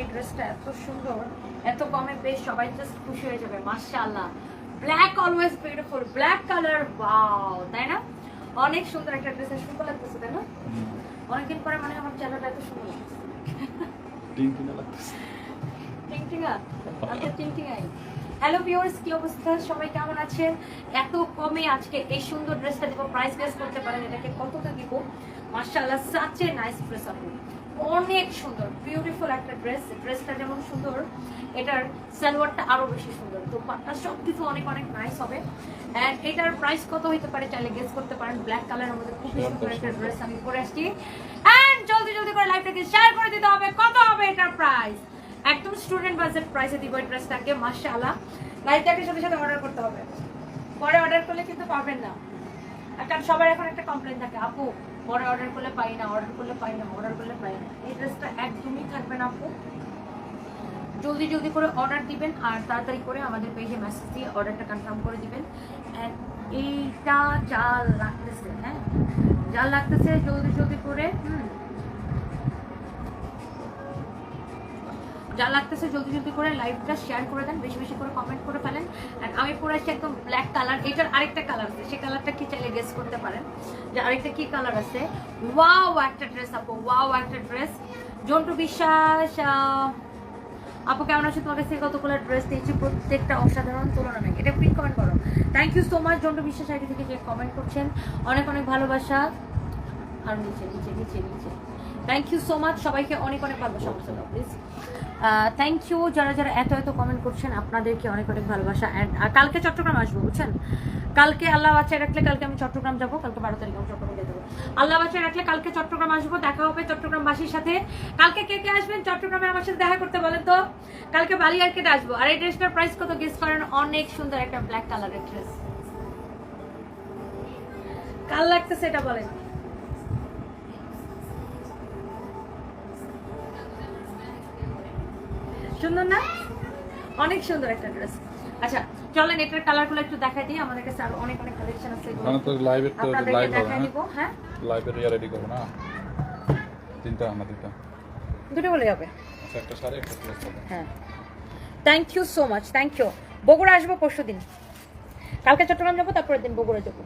এই ড্রেসটা এত সুন্দর এত কমে বেশ সবাই জাস্ট খুশি হয়ে যাবে মাশাআল্লাহ। Black always beautiful black colour wow তাই না? অনেক সুন্দর একটা ড্রেস সুন্দর লাগতেছে তাই না? অনেকদিন পরে মানে আমার চেহারাটা এত সুন্দর টিংটিঙাই হ্যালো ভিউয়ার্স কি অবস্থা? সবাই কেমন আছেন? এত কমে আজকে এই সুন্দর ড্রেসটা দিব প্রাইস গেস করতে পারেন এটাকে কততে দিব? মাশাআল্লাহ সাচে নাইস ড্রেস আপু অনেক সুন্দর বিউটিফুল একটা ড্রেস ড্রেসটা যেমন সুন্দর এটার সালোয়ারটা আরও বেশি সুন্দর। তো পাটটা সব কিছু অনেক অনেক নাইস হবে। এন্ড এটার প্রাইস কত হইতে পারে চাইলে গেস করতে পারেন। ব্ল্যাক কালারের মধ্যে খুব সুন্দর একটা ড্রেস আমি পরে আসছি। এন্ড জলদি জলদি করে লাইভটাকে শেয়ার করে দিতে হবে। কত হবে এটার প্রাইস একদম স্টুডেন্ট বাজেট প্রাইসে দিব এই ড্রেসটাকে মাশাআল্লাহ। লাইভটাকে সাথে সাথে অর্ডার করতে হবে। পরে অর্ডার করলে কিন্তু পাবেন না। কারণ সবার এখন একটা কমপ্লেন থাকে আপু পরে অর্ডার করলে পাই না অর্ডার করলে পাই না অর্ডার করলে পাই না। এই ড্রেসটা একদমই থাকবে না আপু। জলদি জলদি করে অর্ডার দিবেন আর তাড়াতাড়ি করে আমাদের পেজে মেসেজ দিয়ে অর্ডারটা কনফার্ম করে দিবেন। এইটা যা লাগতেছে হ্যাঁ? যা লাগতেছে জলদি জলদি করে, হুম? যা লাগতেছে জলদি জলদি করে লাইভটা শেয়ার করে দেন, বেশি বেশি করে কমেন্ট করে ফেলেন। অ্যান্ড আমি পরে আসছি একদম ব্ল্যাক কালার এটার আরেকটা কালার আছে সেই কালারটা কি চাইলে গেস করতে পারেন। যে আরেকটা কি কালার আছে? ওয়াও একটা ড্রেস আপু ওয়াও একটা ড্রেস জন্টু বিশ্বাস আপু কেমন আছো? তোমার কাছে কতগুলো ড্রেস দিয়েছি? প্রত্যেকটা অসাধারণ তুলনা নেই এটা প্রিন্ট কমেন্ট করো। Thank you so much Jontu Biswas ID থেকে যে কমেন্ট করছেন। অনেক অনেক ভালোবাসা। আর নিচে নিচে নিচে নিচে। থ্যাংক ইউ সো মাচ সবাইকে অনেক অনেক ভালোবাসা বলছিল প্লিজ থ্যাংক ইউ যারা যারা এত এত কমেন্ট করছেন, আপনাদেরকে অনেক অনেক ভালোবাসা। অ্যান্ড কালকে চট্টগ্রাম আসব, বুঝছেন? কালকে আল্লাহ বাচ্চায় রাখলে কালকে আমি চট্টগ্রাম যাব, কালকে বারো তারিখে আমি চট্টগ্রাম যেতে আল্লাহ বাচ্চায় রাখলে কালকে চট্টগ্রাম আসব, দেখা হবে চট্টগ্রামবাসীর সাথে। কালকে কে কে আসবেন চট্টগ্রামে আমার সাথে দেখা করতে বলেন তো? কালকে বালিয়ার কেটে আসব। আর এই ড্রেসটার প্রাইস কত গেস করেন? অনেক সুন্দর একটা ব্ল্যাক কালারের ড্রেস কাল লাগতেছে এটা বলেন। সুন্দর না? অনেক সুন্দর একটা ড্রেস আচ্ছা চলেন এটার কালারগুলো একটু দেখাই দিই। আমাদের কাছে আরও অনেক অনেক কালেকশন আছে এগুলো। তো লাইভের তো লাইভ হবে হ্যাঁ? দিব লাইভের ইয়া রেডি করব না? তিনটা না তিনটা দুটো বলে যাবে। আচ্ছা একটা শাড়ি একটা ড্রেস হ্যাঁ। Thank you so much thank you Bogura আসব পরশু দিন। কালকে চট্টগ্রাম যাব তারপরের দিন বগুড়া যাব।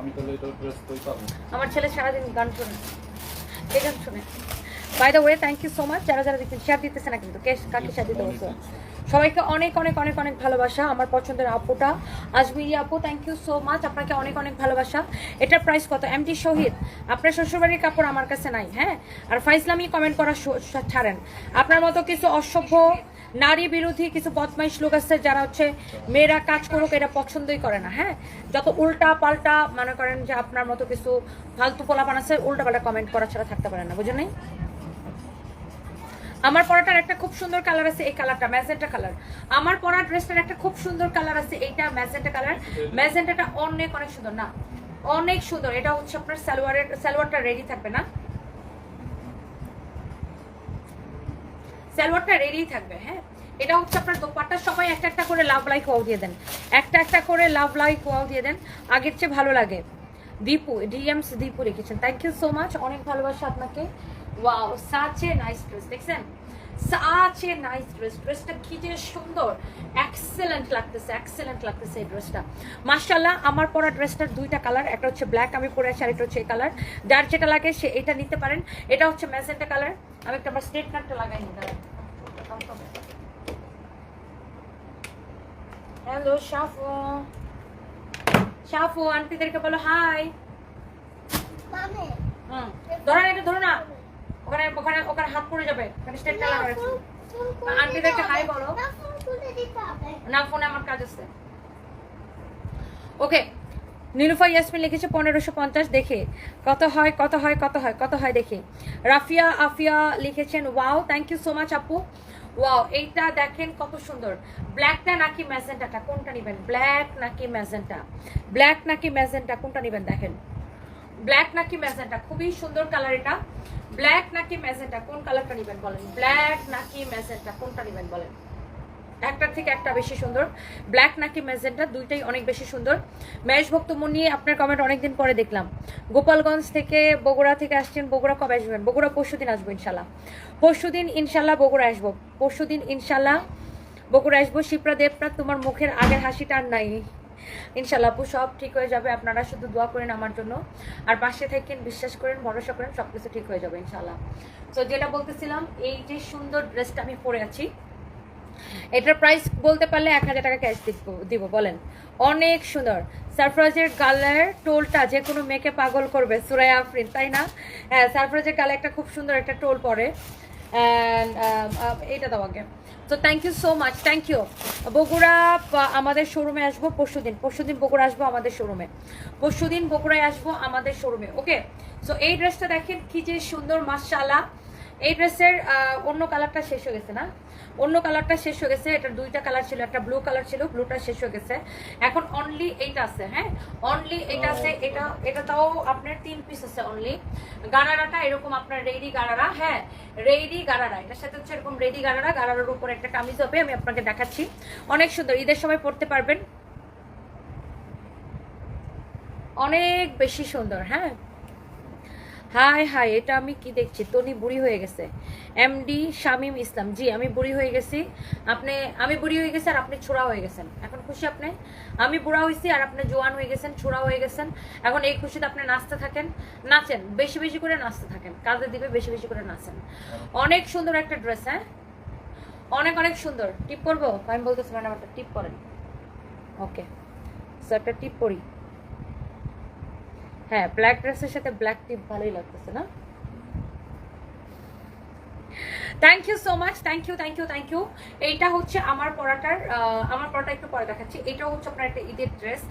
আমি তাহলে এটা ড্রেস তুই পারব আমার ছেলে সারাদিন গান শোনে। কে গান শোনে। By the way thank you so much যারা যারা দিচ্ছেন শেয়ার দিতেছে না কিন্তু কে কাকে শেয়ার দিতে বলছো সবাইকে অনেক অনেক অনেক অনেক ভালোবাসা, আমার পছন্দের আপুটা। আজমিরি আপু থ্যাংক ইউ সো মাচ আপনাকে অনেক অনেক ভালোবাসা। এটার প্রাইস কত? এমটি শহীদ। আপনার শ্বশুরবাড়ির কাপড় আমার কাছে নাই হ্যাঁ? আর ফাইসলামি কমেন্ট করা ছাড়েন। আপনার মতো কিছু অসভ্য নারী বিরোধী কিছু বদমাইশ লোক আছে যারা হচ্ছে মেয়েরা কাজ করুক এটা পছন্দই করে না হ্যাঁ? যত উল্টা পাল্টা মনে করেন যে আপনার মতো কিছু ফালতু পোলাপান আছে, উল্টা পাল্টা কমেন্ট করা ছাড়া থাকতে পারে না, বুঝেন নাই? আমার পরাটার একটা খুব সুন্দর কালার আছে এই কালারটা ম্যাজেন্টা কালার আমার পরা ড্রেসটার একটা খুব সুন্দর কালার আছে এইটা ম্যাজেন্টা কালার ম্যাজেন্টাটা অনেক অনেক সুন্দর, না, অনেক সুন্দর। এটা হচ্ছে আপনার সালোয়ারের, সালোয়ারটা রেডি থাকবে, না? সালোয়ারটা রেডি থাকবে হ্যাঁ? এটা হচ্ছে আপনার দোপাট্টা। সবাই একটা একটা করে লাভ লাইক ওয়াও দিয়ে দেন। একটা একটা করে লাভ লাইক ওয়াও দিয়ে দেন। আগের চেয়ে ভালো লাগে। দীপু ডিএমস দীপু রেখেছেন। থ্যাংক ইউ সো মাচ অনেক ভালোবাসা আপনাকে। ওয়াও সাচে নাইস ড্রেস দেখছেন? সাচে নাইস ড্রেস ড্রেসটা কি যে সুন্দর। এক্সেলেন্ট লাগতেছে এক্সেলেন্ট লাগতেছে এই ড্রেসটা মার্শাল্লাহ আমার পরা ড্রেসটার দুইটা কালার একটা হচ্ছে ব্ল্যাক আমি পরে আছি আর একটা হচ্ছে এই কালার যার যেটা লাগে সে এটা নিতে পারেন। এটা হচ্ছে ম্যাজেন্টা কালার আমি একটা আমার স্ট্রেট কাটটা লাগাই নিতে হ্যালো শাফু শাফু আন্টিদেরকে বলো হাই হুম ধরো না, এটা ধরো না। ওখানে ওখানে ওখানে হাত পড়ে যাবে। ওখানে স্টেটটা লাগা আছে আন্টিদেরকে হাই বলো। না ফোনে আমার কাজ আছে। ওকে নীলুফা ইয়াসমিন লিখেছে পনেরোশো পঞ্চাশ দেখে। কত হয় কত হয় কত হয় কত হয় দেখে। রাফিয়া আফিয়া লিখেছেন wow thank you so much আপু। ওয়াও এইটা দেখেন কত সুন্দর। ব্ল্যাকটা নাকি ম্যাজেন্টাটা কোনটা নেবেন? ব্ল্যাক নাকি ম্যাজেন্টা ব্ল্যাক নাকি ম্যাজেন্টা কোনটা নেবেন দেখেন? ব্ল্যাক নাকি ম্যাজেন্টা খুবই সুন্দর কালার এটা। ব্ল্যাক নাকি ম্যাজেন্টা কোন কালারটা নেবেন বলেন? ব্ল্যাক নাকি ম্যাজেন্টা কোনটা নেবেন বলেন? একটার থেকে একটা বেশি সুন্দর। ব্ল্যাক নাকি ম্যাজেন্টা দুইটাই অনেক বেশি সুন্দর। মহেশ ভক্তমণি আপনার কমেন্ট অনেকদিন পরে দেখলাম। গোপালগঞ্জ থেকে বগুড়া থেকে আসছেন। বগুড়া কবে আসবেন? বগুড়া পরশু দিন আসব ইনশাল্লাহ পরশু দিন ইনশাল্লাহ বগুড়া আসব। পরশু দিন ইনশাল্লাহ বগুড়া আসব। শিপ্রা দেবপ্রাত, তোমার মুখের আগের হাসিটা আর নাই। ইনশাল্লাহ আপু, সব ঠিক হয়ে যাবে। আপনারা শুধু দোয়া করেন আমার জন্য। আর পাশে থাকেন, বিশ্বাস করেন, ভরসা করেন সব কিছু ঠিক হয়ে যাবে ইনশাল্লাহ তো যেটা বলতেছিলাম, এই যে সুন্দর ড্রেসটা আমি পরে আছি, এটার প্রাইস বলতে পারলে এক হাজার টাকা ক্যাশ দিব দিব, বলেন। অনেক সুন্দর। সারফরাজের গালের টোলটা যে কোনো মেয়েকে পাগল করবে সুরাই আফরিন, তাই না? হ্যাঁ সারফরাজের গালে একটা খুব সুন্দর একটা টোল পরে। অ্যান্ড এইটা দাও আগে। তো thank you so much thank you Bogura আমাদের শোরুমে আসব পরশু দিন। পরশু দিন বগুড়া আসব আমাদের শোরুমে পরশু দিন বগুড়ায় আসব আমাদের শোরুমে ওকে সো এই ড্রেসটা দেখেন কি যে সুন্দর, মাশাআল্লাহ। এই ড্রেসের অন্য কালারটা শেষ হয়ে গেছে না? অন্য কালারটা শেষ হয়ে গেছে এটার দুইটা কালার ছিল একটা ব্লু কালার ছিল ব্লুটা শেষ হয়ে গেছে। এখন অনলি এইটা আছে হ্যাঁ? অনলি এটা আছে এটা এটা তাও আপনার তিন পিস আছে অনলি গারারাটা এরকম আপনার রেডি গারারা হ্যাঁ? রেডি গারারা এটার সাথে হচ্ছে এরকম রেডি গারারা গারারার উপর একটা কামিজ হবে আমি আপনাকে দেখাচ্ছি। অনেক সুন্দর ঈদের সময় পড়তে পারবেন। অনেক বেশি সুন্দর হ্যাঁ? হাই হাই এটা আমি কি দেখছি? তনি বুড়ি হয়ে গেছে। এমডি শামিম ইসলাম। জি, আমি বুড়ি হয়ে গেছি। আপনি, আমি বুড়ি হয়ে গেছি আর আপনি ছোড়া হয়ে গেছেন। এখন খুশি আপনি? আমি বুড়া হয়েছি আর আপনি জোয়ান হয়ে গেছেন, ছোড়া হয়ে গেছেন। এখন এই খুশিতে আপনি নাচতে থাকেন। নাচেন, বেশি বেশি করে নাচতে থাকেন। কাজে দিবে, বেশি বেশি করে নাচেন। অনেক সুন্দর একটা ড্রেস হ্যাঁ? অনেক অনেক সুন্দর। টিপ করব আমি বলতেছি ম্যাডাম একটা টিপ করেন ওকে। সো একটা টিপ করি হ্যাঁ ব্ল্যাক ড্রেসের সাথে ব্ল্যাক টিপ ভালোই লাগতেছে না? Thank you so much thank you thank you thank you এইটা হচ্ছে আমার পড়াটার আহ, আমার পরাটা একটু পরে দেখাচ্ছি। এটা হচ্ছে আপনার একটা ঈদের ড্রেস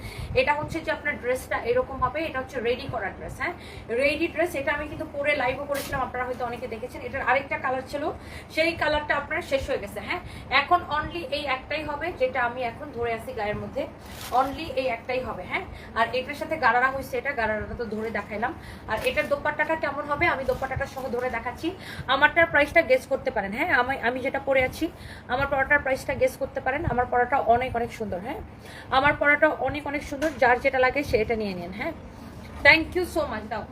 এটা হচ্ছে যে আপনার ড্রেসটা এরকম হবে এটা হচ্ছে রেডি করা ড্রেস হ্যাঁ? রেডি ড্রেস এটা আমি কিন্তু পরে লাইভও করেছিলাম আপনারা হয়তো অনেকে দেখেছেন। এটার আরেকটা কালার ছিল সেই কালারটা আপনার শেষ হয়ে গেছে হ্যাঁ? এখন অনলি এই একটাই হবে যেটা আমি এখন ধরে আছি গায়ের মধ্যে। অনলি এই একটাই হবে হ্যাঁ? আর এটার সাথে গারারা হয়েছে এটা গারারাটা তো ধরে দেখাইলাম। আর এটার দোপাট্টাটা কেমন হবে আমি দোপাট্টাটা সহ ধরে দেখাচ্ছি। আমারটার প্রাইসটা গেস করতে পারেন। হ্যাঁ আমি আমি যেটা পরে আছি, আমার পরাটার প্রাইসটা গেস করতে পারেন। আমার পরাটা অনেক অনেক সুন্দর হ্যাঁ। আমার পরাটা অনেক অনেক সুন্দর, যার যেটা লাগে সেটা নিয়ে নিন হ্যাঁ। থ্যাংক ইউ সো মাচ দাও।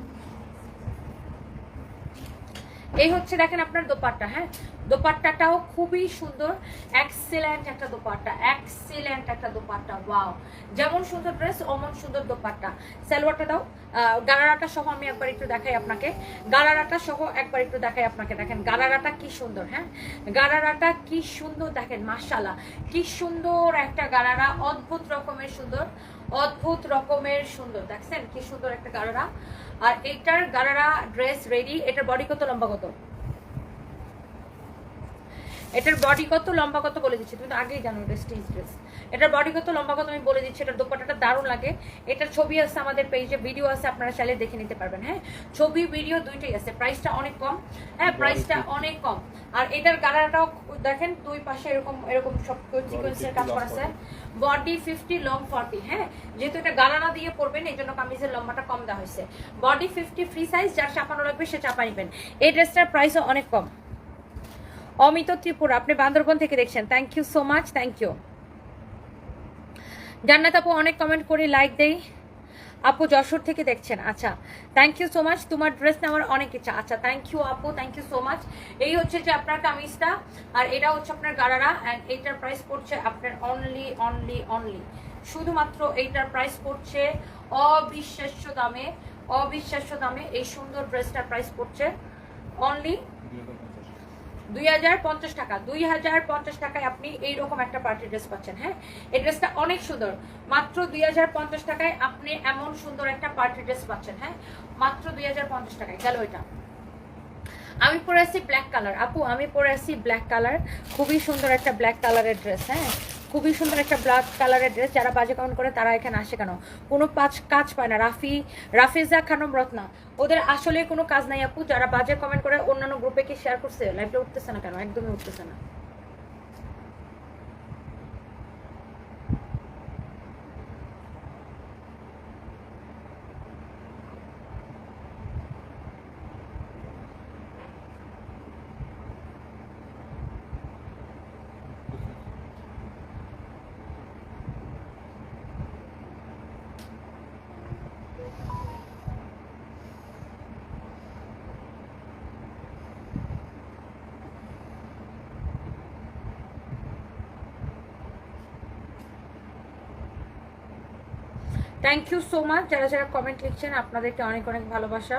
এই হচ্ছে দেখেন আপনার দোপাট্টা হ্যাঁ? দোপাট্টাটাও খুবই সুন্দর এক্সেলেন্ট একটা দোপাট্টা এক্সেলেন্ট একটা দোপাট্টা ওয়াও যেমন সুন্দর ড্রেস অমন সুন্দর দোপাট্টা। সালোয়ারটা দাও আহ, গারারাটা সহ আমি একবার একটু দেখাই আপনাকে। গালারাটা সহ একবার একটু দেখাই আপনাকে। দেখেন গারারাটা কি সুন্দর হ্যাঁ? গারারাটা কি সুন্দর দেখেন মাশাল্লাহ কি সুন্দর একটা গারারা অদ্ভুত রকমের সুন্দর অদ্ভুত রকমের সুন্দর। দেখছেন? কি সুন্দর একটা গারারা আর এইটার গারারা ড্রেস রেডি এটার বডি কত লম্বা কত? এটার বডি কত লম্বা কত বলে দিচ্ছি, তুমি তো আগেই জানো ড্রেস স্টিচ ড্রেস এটার বডি কত লম্বা কত আমি বলে দিচ্ছি এটার দোপাটাটা দারুণ লাগে। এটার ছবি আছে আমাদের পেজে ভিডিও আছে আপনারা চাইলে দেখে নিতে পারবেন হ্যাঁ? ছবি ভিডিও দুইটাই আছে প্রাইসটা অনেক কম হ্যাঁ? প্রাইসটা অনেক কম। আর এটার গালাটাও দেখেন দুই পাশে এরকম এরকম সব সিকোয়েন্সের কাজ করা আছে বডি ফিফটি লং ফর্টি হ্যাঁ? যেহেতু এটা গালানা দিয়ে পড়বেন এই জন্য কামিজের লম্বাটা কম দেওয়া হয়েছে। বডি ফিফটি ফ্রি সাইজ যার চাপানো লাগবে সে চাপা নিবেন। এই ড্রেসটার প্রাইসও অনেক কম। অমিত ত্রিপুরা আপনি বান্দরবন থেকে দেখছেন। Thank you so much thank you Jannat আপু অনেক কমেন্ট করে লাইক দেই। আপু যশোর থেকে দেখছেন আচ্ছা থ্যাংক ইউ সো মাচ তোমার ড্রেস নেওয়ার অনেক ইচ্ছা। আচ্ছা থ্যাংক ইউ আপু থ্যাংক ইউ সো মাচ এই হচ্ছে যে আপনার কামিজটা, আর এটা হচ্ছে আপনার গারারা অ্যান্ড এইটার প্রাইস পড়ছে আপনার অনলি অনলি অনলি শুধুমাত্র এইটার প্রাইস পড়ছে অবিশ্বাস্য দামে অবিশ্বাস্য দামে এই সুন্দর ড্রেসটার প্রাইস পড়ছে। অনলি দুই হাজার পঞ্চাশ টাকা, দুই হাজার পঞ্চাশ টাকায় আপনি এইরকম একটা ড্রেস পাচ্ছেন হ্যাঁ? এই ড্রেসটা অনেক সুন্দর। মাত্র দুই হাজার পঞ্চাশ টাকায় আপনি এমন সুন্দর একটা পার্টি ড্রেস পাচ্ছেন হ্যাঁ? মাত্র দুই হাজার পঞ্চাশ টাকায়। গেল আমি পরে আছি ব্ল্যাক কালার আপু, আমি পরে আসি ব্ল্যাক কালার খুবই সুন্দর একটা ব্ল্যাক কালারের ড্রেস হ্যাঁ? খুবই সুন্দর একটা ব্ল্যাক কালারের ড্রেস যারা বাজে কমেন্ট করে তারা এখানে আসে কেন? কোনো পাঁচ কাজ পায় না। রাফি, রাফিজা খানম, রত্না। ওদের আসলে কোনো কাজ নাই আপু। যারা বাজে কমেন্ট করে অন্যান্য গ্রুপে কি শেয়ার করছে? লাইভটা উঠতেছে না কেন? একদমই উঠতেছে না। থ্যাংক ইউ সো মাচ যারা যারা কমেন্ট লিখছেন, আপনাদেরকে অনেক অনেক ভালোবাসা।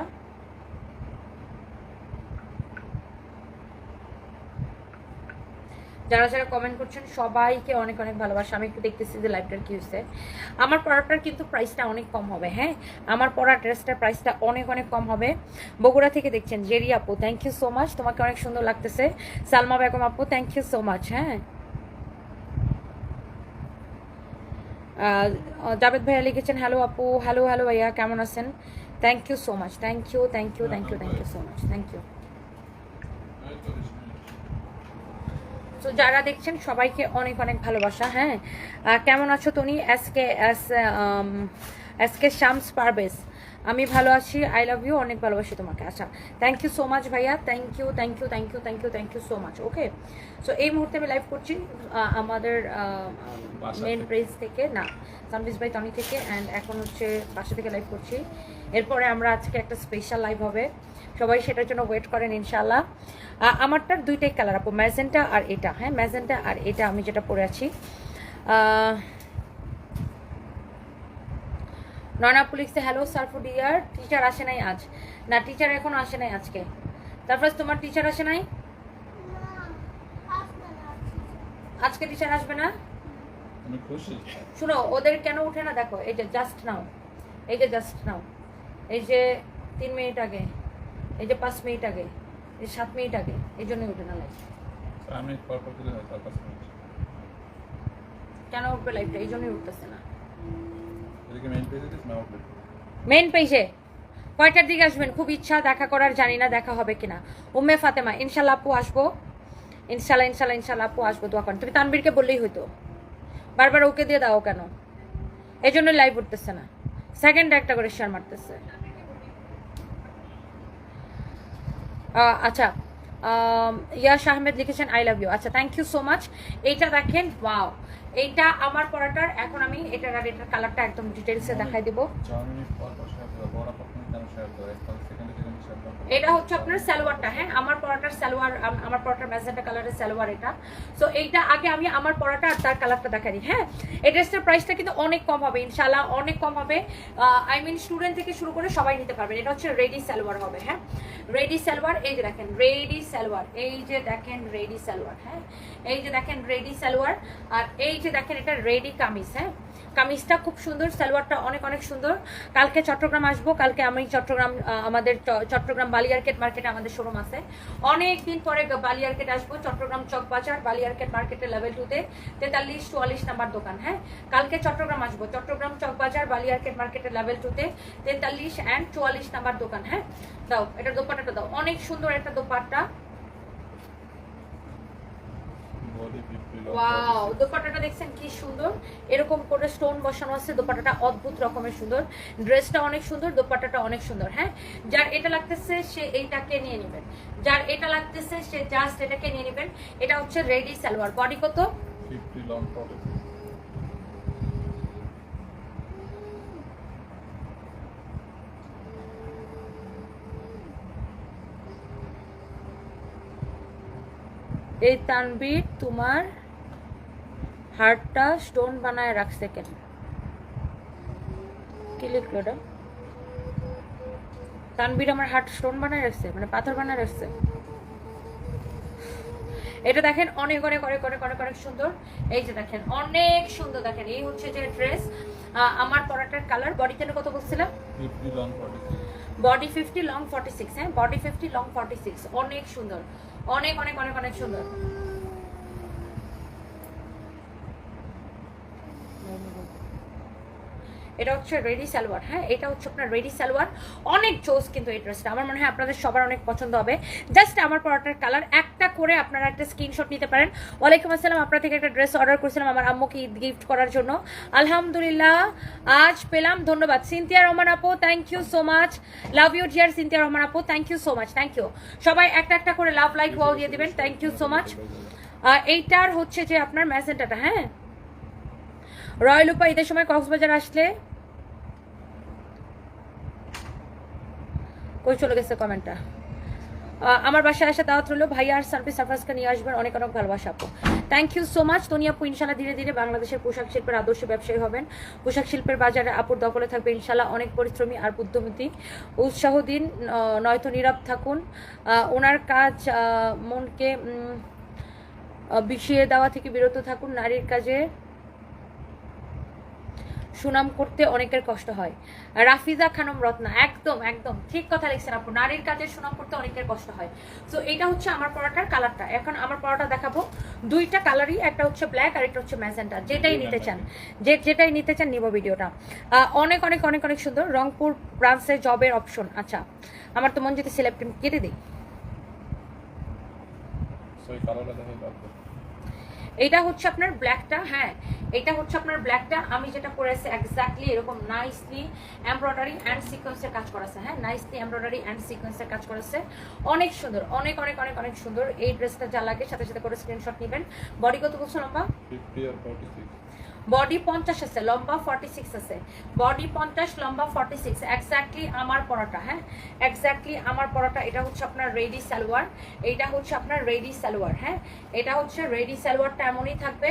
যারা যারা কমেন্ট করছেন, সবাইকে অনেক অনেক ভালোবাসা। আমি একটু দেখতেছি যে লাইভটার কি হচ্ছে আমার পড়াটার কিন্তু প্রাইসটা অনেক কম হবে হ্যাঁ? আমার পড়া ড্রেসটার প্রাইসটা অনেক অনেক কম হবে। বগুড়া থেকে দেখছেন জেরি আপু থ্যাংক ইউ সো মাচ তোমাকে অনেক সুন্দর লাগতেছে। সালমা বেগম আপু থ্যাংক ইউ সো মাচ হ্যাঁ? জাভেদ ভাইয়া লিখেছেন হ্যালো আপু হ্যালো হ্যালো ভাইয়া, কেমন আছেন? Thank you so much thank you thank you thank you thank you so much thank you তো যারা দেখছেন, সবাইকে অনেক অনেক ভালোবাসা হ্যাঁ? কেমন আছো তুমি? S K S S K Shams Parvez আমি ভালো আছি আই লাভ ইউ অনেক ভালোবাসি তোমাকে। আচ্ছা থ্যাংক ইউ সো মাচ ভাইয়া thank you thank you thank you thank you thank you so much okay so এই মুহূর্তে আমি লাইভ করছি আমাদের মেন। পেজ থেকে। না সানবিজ বাই টনি থেকে অ্যান্ড এখন হচ্ছে বাসা থেকে লাইভ করছি। এরপরে আমরা আজকে একটা স্পেশাল লাইভ হবে। সবাই সেটার জন্য ওয়েট করেন ইনশাল্লাহ আমারটার দুইটাই কালার আপু ম্যাজেন্টা আর এটা হ্যাঁ ম্যাজেন্টা আর এটা আমি যেটা পরে আছি। নয়না পুলিশে হ্যালো সারফুডিয়ার টিচার আসে নাই আজ। না টিচার এখন আসে নাই আজকে। তারপর তোমার টিচার আসে নাই? আজকে টিচার আসবে না? আমি খুশি। শুনো ওদের কেন উঠে না? দেখো এই যে জাস্ট নাও এই যে জাস্ট নাও এই যে তিন মিনিট আগে এই যে পাঁচ মিনিট আগে এই যে সাত মিনিট আগে এই জন্যই উঠে না লাইফ কেন উঠবে লাইফটা এই জন্যই উঠতেছে না। মেন পেজে কয়টার দিকে আসবেন? খুব ইচ্ছা, দেখা করার, জানি না দেখা হবে কিনা। উম্মে ফাতেমা ইনশাল্লাহ আপু আসব। ইনশাল্লাহ ইনশাল্লাহ ইনশাল্লাহ আপু আসব, দোয়া করেন। তুমি তানবীরকে বললেই হতো বারবার ওকে দিয়ে দাও কেন? এই জন্য লাইভ উঠতেছে না। সেকেন্ড একটা করে শেয়ার মারতেছে। আচ্ছা ইয়াশ আহমেদ লিখেছেন আই লাভ ইউ আচ্ছা থ্যাংক ইউ সো মাচ এইটা দেখেন ওয়াও এইটা আমার পড়াটার, এখন আমি এটার আর এটার কালারটা একদম ডিটেলসে দেখাই দেবো। এটা হচ্ছে আপনার সালোয়ারটা হ্যাঁ? আমার পরাটার সালোয়ার আমার পরাটার ম্যাজেন্টা কালারের সালোয়ার এটা। সো এইটা আগে আমি আমার পরাটা আর তার কালারটা দেখা দিই হ্যাঁ? এই ড্রেসটার প্রাইসটা কিন্তু অনেক কম হবে ইনশাল্লাহ অনেক কম হবে। আই মিন স্টুডেন্ট থেকে শুরু করে সবাই নিতে পারবেন এটা হচ্ছে রেডি সালোয়ার হবে হ্যাঁ? রেডি সালোয়ার, এই যে দেখেন রেডি সালোয়ার, এই যে দেখেন রেডি সালোয়ার হ্যাঁ? এই যে দেখেন রেডি সালোয়ার, আর এই যে দেখেন, এটা রেডি কামিজ হ্যাঁ? কামিজটা খুব সুন্দর, সালোয়ারটা অনেক অনেক সুন্দর। কালকে চট্টগ্রাম আসব, কালকে আমি চট্টগ্রাম আমাদের চট্টগ্রাম বালিয়ারকেট মার্কেটে আমাদের শোরুম আছে। অনেক দিন পরে বালিয়ারকেট আসব, চট্টগ্রাম চক বাজার, বালিয়ারকেট মার্কেটে লেভেল টুতে তেতাল্লিশ, চুয়াল্লিশ নাম্বার দোকান হ্যাঁ? কালকে চট্টগ্রাম আসব, চট্টগ্রাম চক বাজার, বালিয়ারকেট মার্কেটের লেভেল টুতে তেতাল্লিশ অ্যান্ড চুয়াল্লিশ নাম্বার দোকান হ্যাঁ? দাও, এটা দোপাট্টাটা দাও। অনেক সুন্দর একটা দোপাট্টা। ওয়াও দোপাট্টাটা দেখছেন কি সুন্দর। এরকম করে স্টোন বসানো আছে দোপাট্টাটা অদ্ভুত রকমের সুন্দর। ড্রেসটা অনেক সুন্দর দোপাট্টাটা অনেক সুন্দর হ্যাঁ? যার এটা লাগতেছে সে এইটাকে নিয়ে নেবেন। যার এটা লাগতেছে সে জাস্ট এটাকে নিয়ে নেবেন। এটা হচ্ছে রেডি সালোয়ার। বডি কত? এই তানবীর তোমার হার্টটা স্টোন বানায় রাখছে কেন? কি লিখলো ওটা? তানবীর আমার হার্ট স্টোন বানায় রাখছে মানে পাথর বানায় রাখছে। এটা দেখেন অনেক অনেক অনেক অনেক অনেক অনেক সুন্দর। এই যে দেখেন অনেক সুন্দর দেখেন। এই হচ্ছে যে ড্রেস। আমার পরাটার কালার বডিতে কত বলছিলাম? Body fifty long forty six হ্যাঁ? Body fifty long forty six অনেক সুন্দর। অনেক অনেক অনেক অনেক সুন্দর। এটা হচ্ছে রেডি সালোয়ার হ্যাঁ? এটা হচ্ছে আপনার রেডি সালোয়ার। অনেক জোস কিন্তু এই ড্রেসটা আমার মনে হয় আপনাদের সবার অনেক পছন্দ হবে। জাস্ট আমার পরাটার কালার একটা করে আপনারা একটা স্ক্রিনশট নিতে পারেন। ওয়ালাইকুম আসসালাম, আপনার থেকে একটা ড্রেস অর্ডার করেছিলাম আমার আম্মুকে ঈদ গিফট করার জন্য। আলহামদুলিল্লাহ, আজ পেলাম, ধন্যবাদ। সিনথিয়া রহমান আপু thank you so much love you dear Sinthia Rahman আপু thank you so much thank you সবাই একটা একটা করে লাভ লাইক ওয়াও দিয়ে দিবেন থ্যাংক ইউ সো মাচ এইটার হচ্ছে যে আপনার ম্যাসেন্টাটা হ্যাঁ? রয়্যাল উপা ঈদের সময় কক্সবাজার আসলে? কই চলে গেছে কমেন্টটা? আমার বাসায় আসা দাওয়াত হলো ভাইয়া আর সার্ভিস সার্ফাসকে নিয়ে আসবেন, অনেক অনেক ভালোবাসা আপু। Thank you so much Toni আপু ইনশাল্লাহ ধীরে ধীরে বাংলাদেশের পোশাক শিল্পের আদর্শ ব্যবসায়ী হবেন। পোশাক শিল্পের বাজারে আপুর দখলে থাকবে ইনশাল্লাহ অনেক পরিশ্রমী আর বুদ্ধিমতী। উৎসাহ দিন নয়তো নীরব থাকুন। ওনার কাজ মনকে বিষিয়ে দেওয়া থেকে বিরত থাকুন, নারীর কাজে। সুনাম করতে অনেকের কষ্ট হয়। রাফিজা খানম রত্না একদম একদম ঠিক কথা লিখছেন আপু। নারীর কাজে সুনাম করতে অনেকের কষ্ট হয়। তো এটা হচ্ছে আমার পড়াটার কালারটা এখন আমার পড়াটা দেখাবো। দুইটা কালারই একটা হচ্ছে ব্ল্যাক আর একটা হচ্ছে ম্যাজেন্টা যেটাই নিতে চান। যে যেটাই নিতে চান নিব ভিডিওটা। অনেক অনেক অনেক অনেক সুন্দর। রংপুর ব্রাঞ্চে জবের অপশন আচ্ছা আমার তো মন যদি সিলেক্ট কেটে দিই সো এই কালারটা দেখে তারপর এটা হচ্ছে আপনার ব্ল্যাকটা হ্যাঁ এটা হচ্ছে আপনার ব্ল্যাকটা আমি যেটা করেছি এক্স্যাক্টলি এরকম নাইসলি এমব্রয়ডারি অ্যান্ড সিকোয়েন্সের কাজ করেছে হ্যাঁ নাইসলি এমব্রয়ডারি অ্যান্ড সিকোয়েন্সের কাজ করেছে। অনেক সুন্দর, অনেক অনেক অনেক অনেক সুন্দর। এই ড্রেসটা যা লাগে, সাথে সাথে করে স্ক্রিনশট নেবেন। বডি কত বলছো লম্বা? বডি পঞ্চাশ আছে, লম্বা ফর্টি সিক্স আছে। বডি পঞ্চাশ, লম্বা ফর্টি সিক্স এক্স্যাক্টলি আমার পরাটা হ্যাঁ? এক্স্যাক্টলি আমার পরাটা, এটা হচ্ছে আপনার রেডি সালোয়ার এইটা হচ্ছে আপনার রেডি সালোয়ার হ্যাঁ? এটা হচ্ছে রেডি সালোয়ারটা এমনই থাকবে,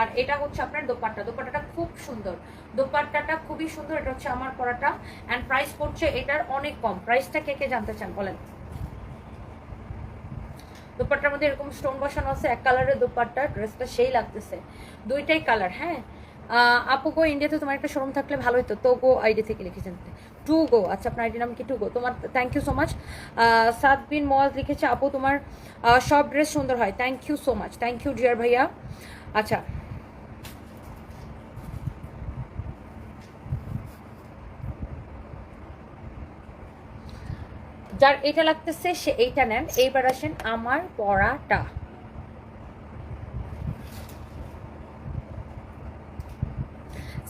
আর এটা হচ্ছে আপনার দোপাট্টা। দোপাট্টাটা খুব সুন্দর। দোপাট্টাটা খুবই সুন্দর, এটা হচ্ছে আমার পরাটা অ্যান্ড প্রাইস পড়ছে এটার অনেক কম। প্রাইসটা কে কে জানতে চান বলেন? দোপাট্টার মধ্যে এরকম স্টোন বসানো আছে, এক কালারের দোপাট্টা ড্রেসটা সেই লাগতেছে। দুইটাই কালার হ্যাঁ? আপু গো ইন্ডিয়াতে তোমার একটা শোরুম থাকলে ভালো হতো তো গো আইডি থেকে লিখেছেন টু গো আচ্ছা আপনার আইডি নাম কি? To go. তোমার থ্যাংক ইউ সো মাচ সাত বিন মোয়াজ লিখেছে, আপু তোমার সব ড্রেস সুন্দর হয়। Thank you so much thank you dear ভাইয়া। আচ্ছা যার এটা লাগতেছে, সে এইটা নেন। এইবার আসেন আমার পড়াটা।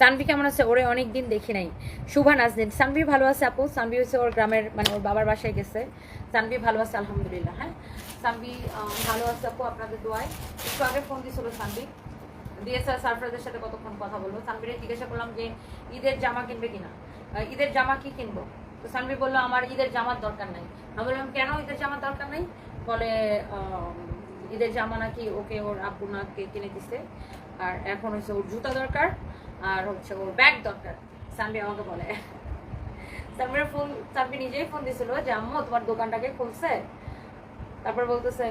সানভি কেমন আছে? ওরে অনেক দিন দেখি নাই। শুভা নাজনীন, সানভি ভালো আছে আপু? সানভি হচ্ছে ওর গ্রামের মানে ওর বাবার বাসায় গেছে। সানভি ভালো আছে, আলহামদুলিল্লাহ হ্যাঁ? সানভি ভালো আছে আপু, আপনাদের দোয়ায়। একটু আগে ফোন দিয়েছিল সানভি। ডিএসআর সারফরাজের সাথে কতক্ষণ কথা বলব? সানভিরে জিজ্ঞাসা করলাম যে ঈদের জামা কিনবে কিনা? ঈদের জামা কি কিনবো? তো সানভি বলল, আমার ঈদের জামার দরকার নাই। আমি বললাম, কেন ঈদের জামার দরকার নেই? বলে ঈদের জামা নাকি ওকে ওর আব্বু নাকি কিনে দিছে। আর এখন হচ্ছে ওর জুতা দরকার, আর হচ্ছে ওর ব্যাগ দরকার। সানভি আমাকে বলে। সানভির ফোন সানভি নিজেই ফোন দিছিল যে, আম্মু, তোমার দোকানটাকে খুলছে? তারপর বলতেছে,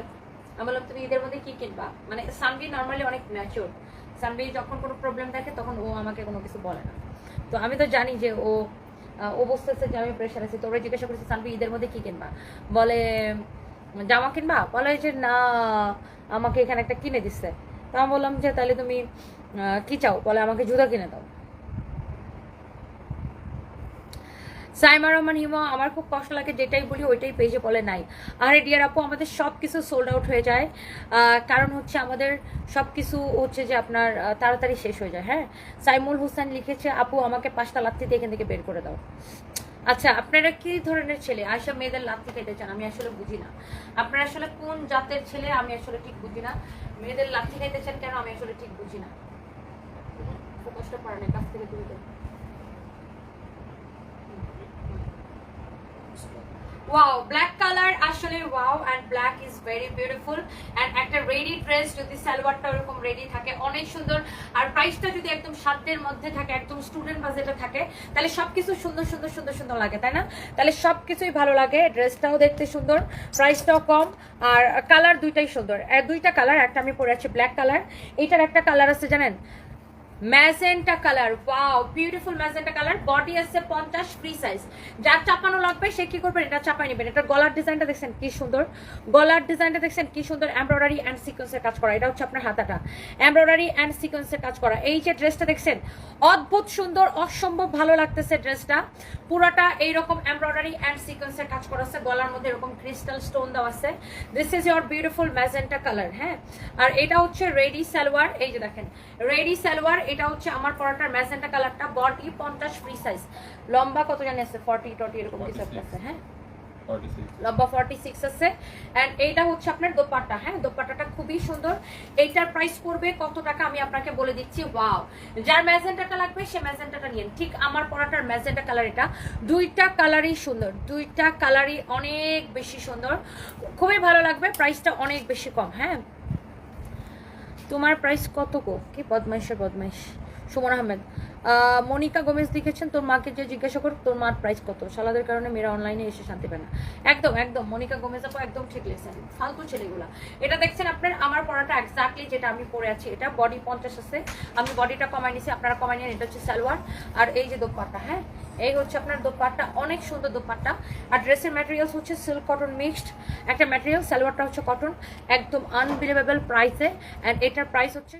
আমি বললাম, তুমি ঈদের মধ্যে কি কিনবা? মানে সানভি নর্মালি অনেক ম্যাচিওর সানভি যখন কোনো প্রবলেম দেখে, তখন ও আমাকে কোনো কিছু বলে না। তো আমি তো জানি যে ও ও বুঝতেছে যে, আমি প্রেশার আছি তোরা জিজ্ঞাসা করেছি, সানভি, ঈদের মধ্যে কী কিনবা? বলে, জামা কিনবা? বলে যে, না, আমাকে এখানে একটা কিনে দিচ্ছে। তা আমি বললাম যে, তাহলে তুমি কি চাও? বলে, আমাকে জুতা কিনে দাও। সাইমা রহমান, হিমা, আমার খুব কষ্ট লাগে, যেটাই বলি ওইটাই পেজে বলে নাই। আরে ডিয়ার আপু, আমাদের সব কিছু সোল্ড আউট হয়ে যায়। কারণ হচ্ছে আমাদের সব কিছু হচ্ছে যে আপনার তাড়াতাড়ি শেষ হয়ে যায় হ্যাঁ? সাইমুল হোসেন লিখেছে, আপু, আমাকে পাঁচটা লাত্তিতে এখান থেকে বের করে দাও। আচ্ছা আপনারা কি ধরনের ছেলে? আয়সা মেয়েদের লাত্তি খেতে চান? আমি আসলে বুঝি না। আপনারা আসলে কোন জাতের ছেলে? আমি আসলে ঠিক বুঝি না। মেয়েদের লাত্তি খাইতে চান কেন? আমি আসলে ঠিক বুঝি না। পারেন কাছ থেকে। ওয়াও ব্ল্যাক কালার আসলে wow and black is very beautiful and একটা রেডি ড্রেস যদি সালোয়ারটা ওরকম রেডি থাকে, অনেক সুন্দর। আর প্রাইসটা যদি একদম সাধ্যের মধ্যে থাকে, একদম স্টুডেন্ট বাজেটে থাকে, তাহলে সবকিছু সুন্দর সুন্দর সুন্দর সুন্দর লাগে, তাই না? তাহলে সবকিছুই ভালো লাগে ড্রেসটাও দেখতে সুন্দর প্রাইসটাও কম, আর কালার দুইটাই সুন্দর। দুইটা কালার একটা আমি পরে আছি ব্ল্যাক কালার এইটার একটা কালার আছে জানেন? Magenta colour wow beautiful magenta colour body আছে পঞ্চাশ ফ্রি সাইজ যার চাপানো লাগবে, সে কি করবেন এটা চাপাই নেবেন এটা গলার ডিজাইনটা দেখছেন কি সুন্দর। গলার ডিজাইনটা দেখছেন কি সুন্দর এমব্রয়ডারি অ্যান্ড সিকোয়েন্সের কাজ করা। এটা হচ্ছে আপনার হাতাটা। এমব্রয়ডারি অ্যান্ড সিকোয়েন্সের কাজ করা। এই যে ড্রেসটা দেখছেন, অদ্ভুত সুন্দর, অসম্ভব ভালো লাগতেছে ড্রেসটা পুরাটা এইরকম এমব্রয়ডারি অ্যান্ড সিকোয়েন্সের কাজ করা আছে। গলার মধ্যে এরকম ক্রিস্টাল স্টোন দেওয়া আছে। This is your beautiful magenta colour হ্যাঁ? আর এটা হচ্ছে রেডি সালোয়ার এই যে দেখেন রেডি সালোয়ার এটা হচ্ছে আমার পরাটার ম্যাজেন্টা কালারটা বডি পঞ্চাশ ফ্রি সাইজ লম্বা কত জানি আছে? ফর্টি টর্টি এরকম কিছু আছে হ্যাঁ? লম্বা ফর্টি সিক্স আছে। অ্যান্ড এইটা হচ্ছে আপনার দোপাট্টা হ্যাঁ? দোপাট্টাটা খুবই সুন্দর। এইটার প্রাইস পড়বে কত টাকা আমি আপনাকে বলে দিচ্ছি। ওয়াও যার ম্যাজেন্টাটা লাগবে সে ম্যাজেন্টাটা নিন। ঠিক আমার পরাটার ম্যাজেন্টা কালার এটা। দুইটা কালারই সুন্দর। দুইটা কালারই অনেক বেশি সুন্দর। খুবই ভালো লাগবে প্রাইসটা অনেক বেশি কম হ্যাঁ? তোমার প্রাইস কত গো? কি বদমাইশে বদমাইশ। সুমন আহমেদ। মনিকা গোমেজ লিখেছেন, তোর মাকে যে জিজ্ঞাসা কর তোর মার প্রাইস কত? সালাদের কারণে মেয়েরা অনলাইনে এসে শান্তি পায় না। একদম একদম, মনিকা গোমেজ আপু একদম ঠিক লিখছেন। ফালতু ছেলেগুলা। এটা দেখছেন আপনার, আমার পড়াটা এক্স্যাক্টলি যেটা আমি পরে আছি, এটা বডি পঞ্চাশ আছে। আমি বডিটা কমাই নিছি, আপনারা কমাই নিন এটা হচ্ছে সালোয়ার। আর এই যে দোপাট্টা হ্যাঁ? এই হচ্ছে আপনার দোপাট্টা, অনেক সুন্দর দোপাট্টা। আর ড্রেসের ম্যাটেরিয়ালস হচ্ছে সিল্ক কটন মিক্সড একটা ম্যাটেরিয়াল সালোয়ারটা হচ্ছে কটন একদম আনবিলিভেবল প্রাইসে অ্যান্ড এটার প্রাইস হচ্ছে